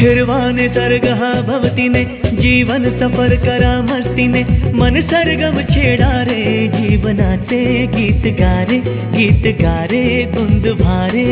फिरवाने दरगाह भवती ने, जीवन सफ़र करा मस्ती ने। मन सरगम छेड़ा रे जी बनाते गीत गारे गीत गारे, धुंध भारे।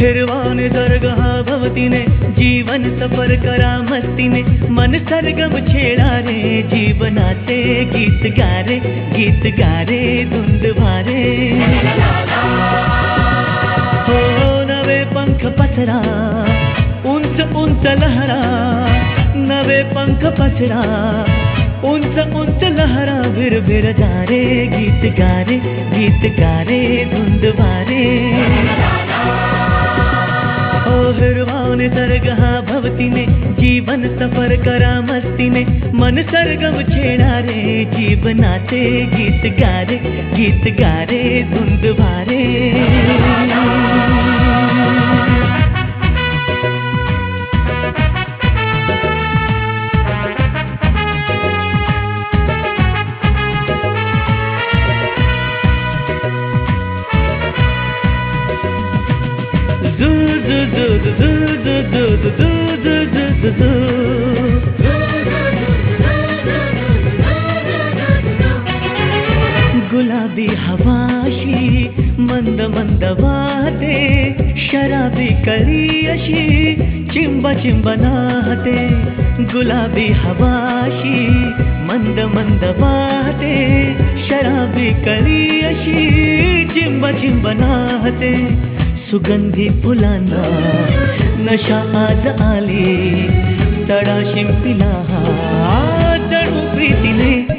फिरवान दरगाह भवती ने, जीवन सफ़र करा मस्ती ने। मन सरगम छेड़ा रे जी बनाते गीत गारे गीत गारे, धुंध भारे। पसरा उंच उंच लहरा, नवे पंख पसरा। उंच उंच लहरा बिर बिर जा रे गीत गारे गीत गारे, धुंधवारे। ओ हिरवाओं ने भवती ने, जीवन सफ़र करा मस्ती ने। मन सरगम छेड़ा रे जीवनाते गीत गारे, गीत गा रे धुंधवारे। मंद मंद वाहते शराबी कळी अशी चिंब चिंब नाहते गुलाबी हवाशी मंद मंद वाहते शराबी कळी अशी चिंब चिंब नाहते सुगंधी फुलांना नशा आज आली तडा शिंपिला हा जणू प्रीतीने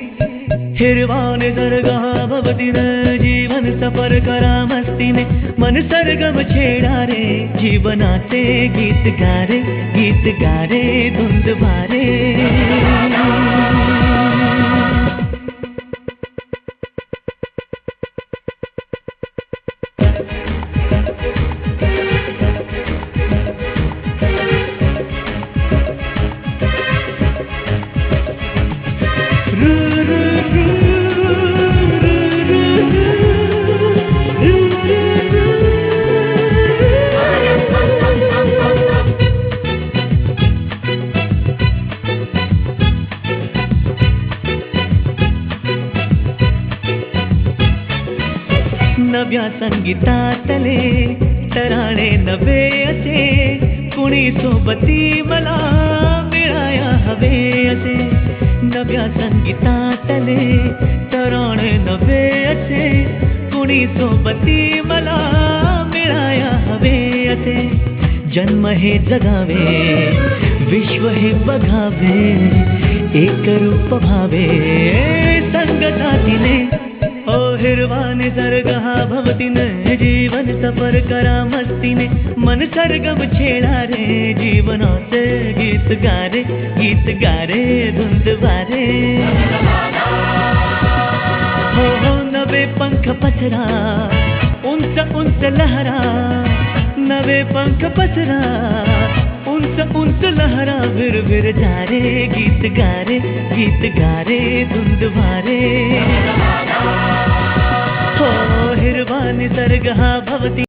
हिरवाने सर्गा भवतीने जीवन सफर करा मस्तीने मन सरगम छेडा रे जीवनाचे गीत गारे गीत गारे धुंद भारे ನವ್ಯ ಸಂಗೀತ ತಲೆ ತರಾಣೆ ನವೆ ಅಸೆ ಕುಣಿ ಸೋಬತಿ ಮಲಾ ಮಿಳಾಯ ಹವೆ ಅಸೆ ನವ್ಯ ಸಂಗೀತ ತಲೆ ತರಾಣೆ ನವೆ ಅಸೆ ಕುಣಿ ಸೋಬತಿ ಮಲಾ ಮಿಳಾಯ ಹವೆ ಅಸೆ जन्म हे जगावे विश्व हे बघावे एक रूप भावे संगतातीने साथीने सर्गः भवति न जीवन सफर करा मस्तीने. मन सरगम छेडा रे जीवनाचे गीत गारे गीत गारे धुंद वारे हो हो नवे पंख पसरा उंच उंच लहरा. नवे पंख पसरा उंच उंच लहरा भिर भिर जारे गीत गारे गीत गारे धुंद भारे भवानि सर्गः भवति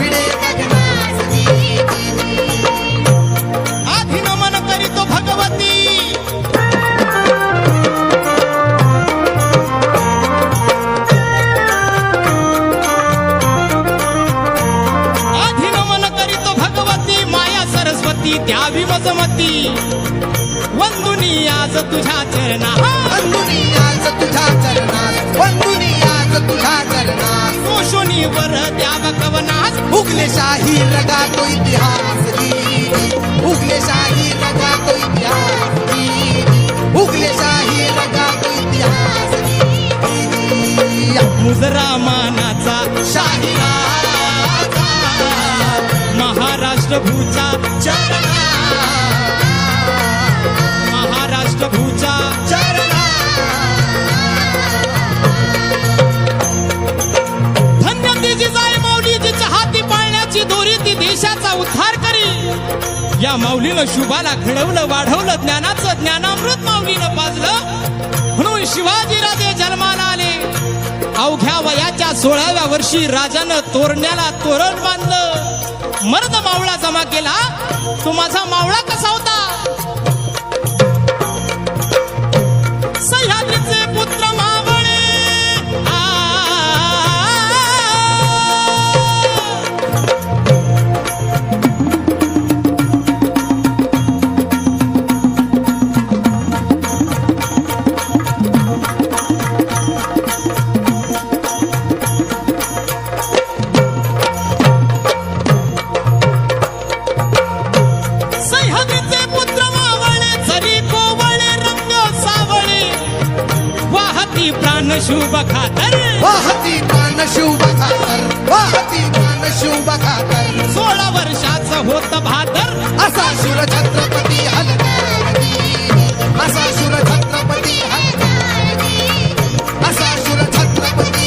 every day. रगा तो इतिहास उगले शाही रगा तो इतिहास उगले शाही रगा तो इतिहास मुजरा मानाचा शाही महाराष्ट्र भूचा चरा या माऊलीनं शुभाला घडवलं वाढवलं ज्ञानाचं ज्ञानामृत माऊलीनं पाजलं. म्हणून शिवाजी राजे जन्माला आले. अवघ्या वयाच्या सोळाव्या वर्षी राजानं तोरण्याला तोरण बांधलं. मर्द मावळा जमा केला. तो माझा मावळा कसा होता? शुभ खातर। वाहती प्राण शुभ खातर वाहती प्राण शुभ खातर. सोळा वर्षाचं होत भादर। असा शुर छत्रपती असा शुर छत्रपती असा शुर छत्रपती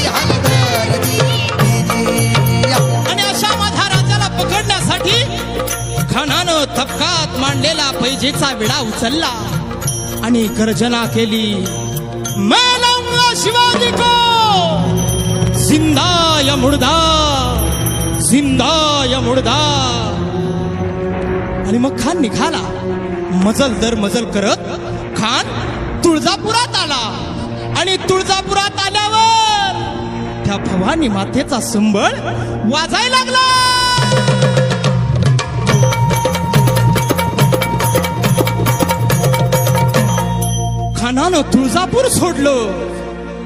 आणि अशा माझ्या राजाला पकडण्यासाठी खानानं थपकात मांडलेला पैजेचा विडा उचलला आणि गर्जना केली मैं लाऊंगा शिवाजी को जिंदा मुर्दा! जिंदा या मुर्दा! आणि मग खान निघाला. मजल दर मजल करत खान तुळजापुरात आला. आणि तुळजापुरात आल्यावर त्या भवानी मातेचा संबळ वाजायला लागला. खानानं तुळजापूर सोडलं.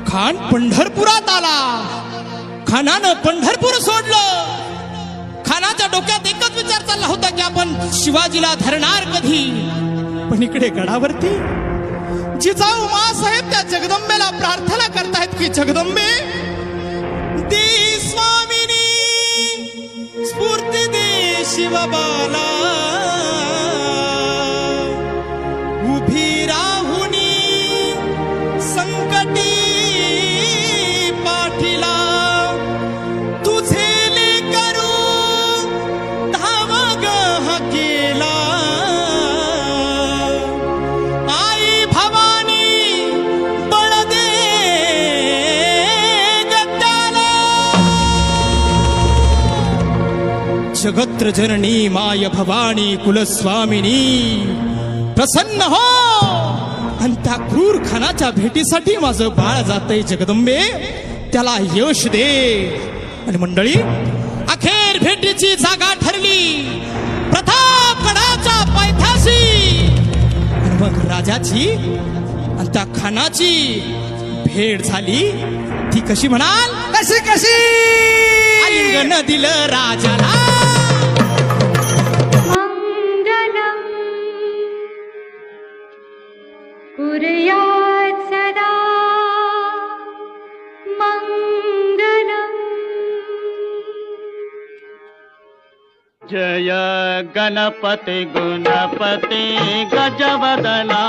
खान पंढरपुरात आला. खानानं पंढरपूर सोडलं. खानाच्या डोक्यात एकच विचार चालला होता की आपण शिवाजीला धरणार कधी? पण इकडे गडावरती जिजाऊ मासाहेब त्या जगदंबेला प्रार्थना करतायत की जगदंबे दे स्वामिनी स्फूर्ती दे शिवबाला. जगत्र जननी माय भवानी कुलस्वामिनी. प्रसन्न हो! आणि त्या क्रूर खानाच्या भेटीसाठी माझं बाळ जातंय जगदंबे. त्याला यश दे. आणि मंडळी अखेर भेटीची जागा ठरली. प्रतापगडाच्या पायथ्याशी. आणि मग राजाची आणि त्या खानाची भेट झाली. ती कशी म्हणाल? कशी कशी? दिलं राजाला. जय गणपति गुणपति गजवदना,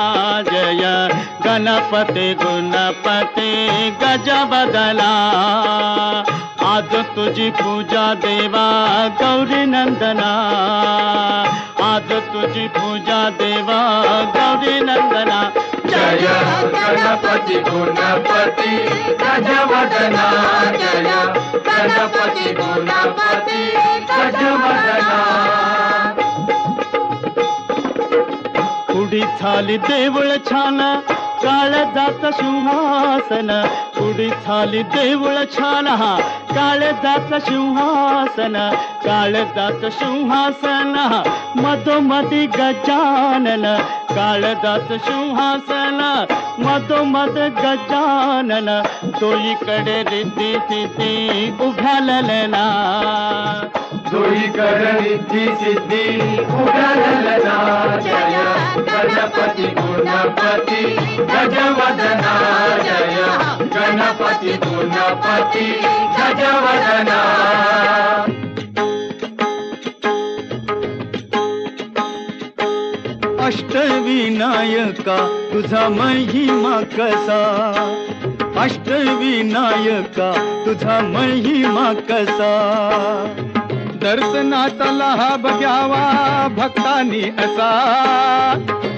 जय गणपति गुणपति गजवदना। आज तुझी पूजा देवा गौरी नंदना। आज तुझी पूजा देवा गौरी नंदना। जय गणपति गुणपति गजवदना, जय गणपति गुणपति झाली देवळ छान काळ जात सिंहासन. पुढी झाली देवळ छान हा काळ जात सिंहासन. काळ जात सिंहासन मधोमधी गजानन. काळजात सिंहासन मधोमध गजानन. तो इकडे रिद्धी सिद्धी उभ्यालना रिद्धी सिद्धी उघडलना गणपती गजवदना जय गणपती गुणपती गजवदना अष्टविनायका तुझा महिमा कसा? अष्टविनायका तुझा महिमा कसा? दर्शनाचा हा बघ्यावा भक्तानी असा।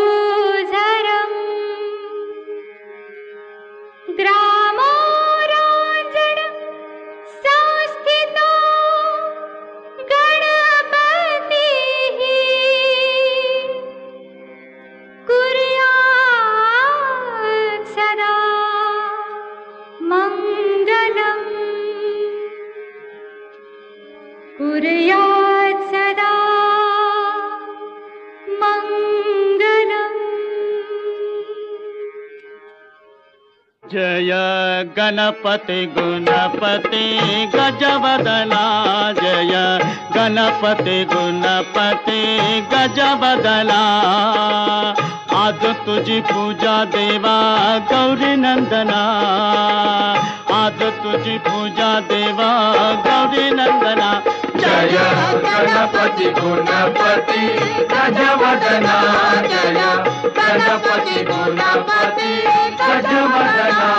जय गणपति गुणपति गजवदना जय गणपति गुणपति गजवदना। आज तुझी पूजा देवा गौरी नंदना। आज तुझी पूजा देवा गौरी नंदना। जय गणपती गुणपती गजवदना जय गणपती गुणपती गजवदना।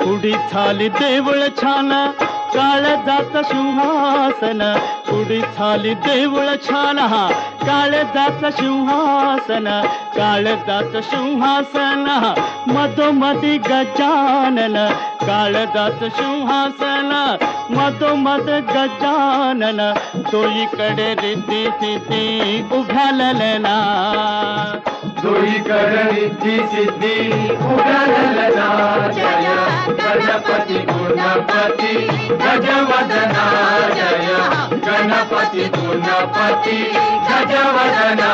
पुढी झाली देवळ छान काळ जात सिंहासन। पुढी झाली देवळ छान हा काळ जात सिंहासन काळ जात सिंहासन मधोमधी गजानन काळ जात सिंहासन। मधोमध गजानन तो इकडे रिद्धी सिद्धी उभ्यालना दोईकडे रिद्धी सिद्धी उघडलना जय गणपती गुणपती गजवदना जय गणपती गुणपती गजवदना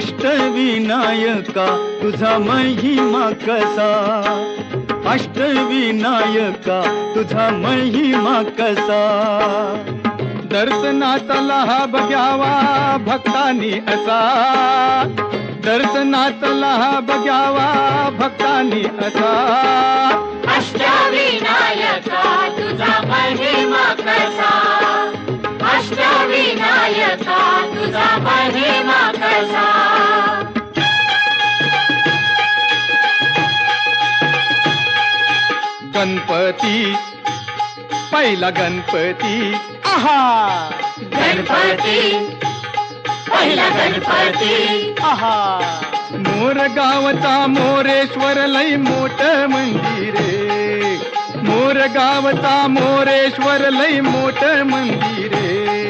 अष्टविनायका तुझा महिमा कसा? अष्टविनायका तुझा महिमा कसा? दर्शनातला हा बघ्यावा भक्तानी असा. दर्शनातला हा बघ्यावा भक्तानी असा. अष्टविनायका तुझा महिमा कसा? अष्टविनायका तुझा महिमा कसा? गणपती पहिला गणपती आहा! गणपती पहिला गणपती आहा! मोर गावचा मोरेश्वर लई मोठ मंदिरे मोर गावचा मोरेश्वर लई मोठ मंदिरे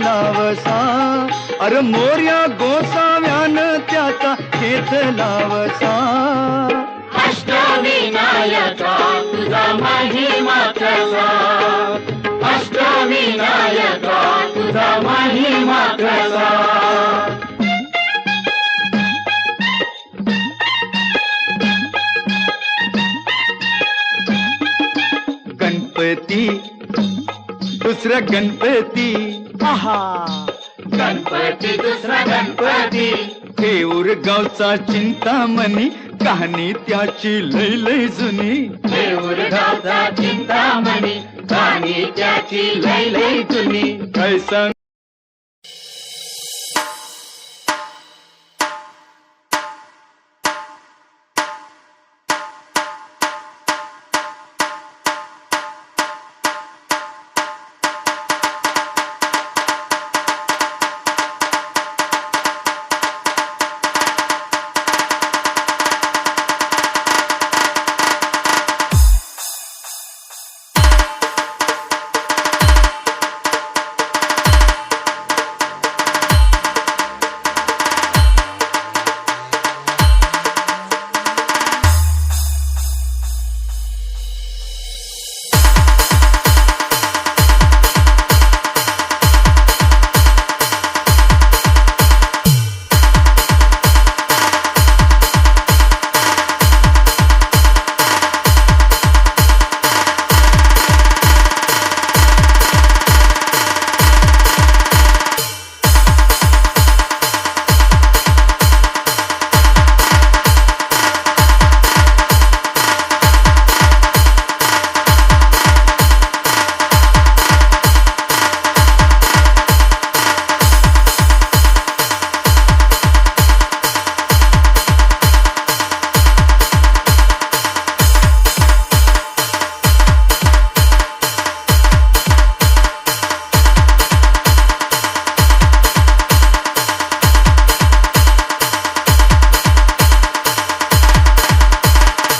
घेतला वसा अरे मोर्या गोसाव्यान त्याचा घेतला वसा अष्टविनायका तुझा महिमा कसा अष्टविनायका तुझा महिमा कसा गणपती दुसरा गणपती. गणपती दुसरा गणपती. हेऊर गावचा चिंतामणी कहाणी त्याची लय लय जुनी. देऊर गावचा चिंतामणी आणि त्याची लय लय जुनी. काय सांग?